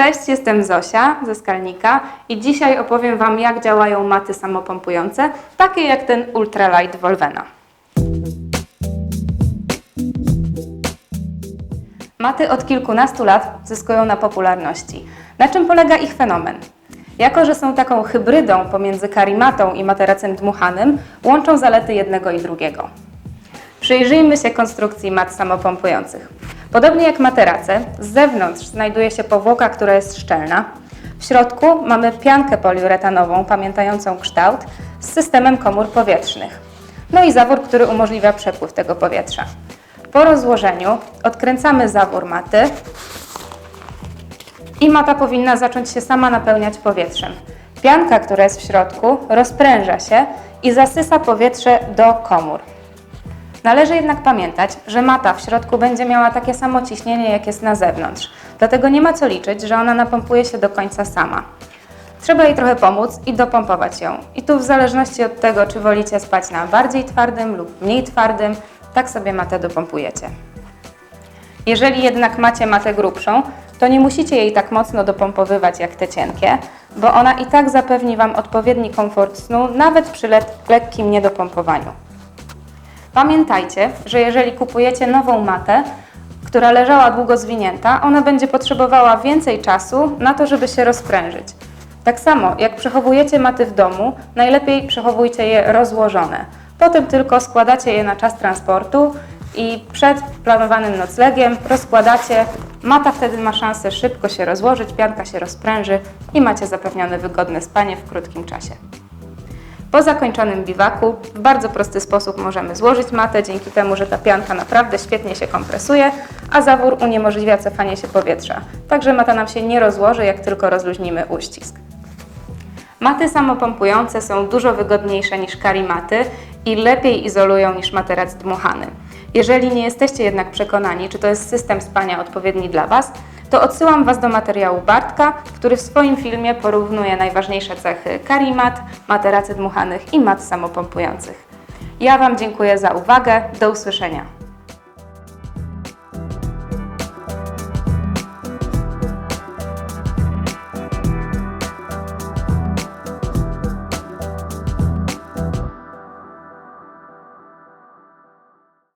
Cześć, jestem Zosia ze Skalnika i dzisiaj opowiem Wam, jak działają maty samopompujące, takie jak ten Ultralight Volvena. Maty od kilkunastu lat zyskują na popularności. Na czym polega ich fenomen? Jako, że są taką hybrydą pomiędzy karimatą i materacem dmuchanym, łączą zalety jednego i drugiego. Przyjrzyjmy się konstrukcji mat samopompujących. Podobnie jak materace, z zewnątrz znajduje się powłoka, która jest szczelna. W środku mamy piankę poliuretanową pamiętającą kształt z systemem komór powietrznych. No i zawór, który umożliwia przepływ tego powietrza. Po rozłożeniu odkręcamy zawór maty i mata powinna zacząć się sama napełniać powietrzem. Pianka, która jest w środku, rozpręża się i zasysa powietrze do komór. Należy jednak pamiętać, że mata w środku będzie miała takie samo ciśnienie, jak jest na zewnątrz. Dlatego nie ma co liczyć, że ona napompuje się do końca sama. Trzeba jej trochę pomóc i dopompować ją. I tu w zależności od tego, czy wolicie spać na bardziej twardym lub mniej twardym, tak sobie matę dopompujecie. Jeżeli jednak macie matę grubszą, to nie musicie jej tak mocno dopompowywać jak te cienkie, bo ona i tak zapewni Wam odpowiedni komfort snu, nawet przy le- lekkim niedopompowaniu. Pamiętajcie, że jeżeli kupujecie nową matę, która leżała długo zwinięta, ona będzie potrzebowała więcej czasu na to, żeby się rozprężyć. Tak samo jak przechowujecie maty w domu, najlepiej przechowujcie je rozłożone. Potem tylko składacie je na czas transportu i przed planowanym noclegiem rozkładacie. Mata wtedy ma szansę szybko się rozłożyć, pianka się rozpręży i macie zapewnione wygodne spanie w krótkim czasie. Po zakończonym biwaku w bardzo prosty sposób możemy złożyć matę, dzięki temu, że ta pianka naprawdę świetnie się kompresuje, a zawór uniemożliwia cofanie się powietrza. Także mata nam się nie rozłoży, jak tylko rozluźnimy uścisk. Maty samopompujące są dużo wygodniejsze niż karimaty i lepiej izolują niż materac dmuchany. Jeżeli nie jesteście jednak przekonani, czy to jest system spania odpowiedni dla Was, to odsyłam Was do materiału Bartka, który w swoim filmie porównuje najważniejsze cechy karimat, materacy dmuchanych i mat samopompujących. Ja Wam dziękuję za uwagę. Do usłyszenia.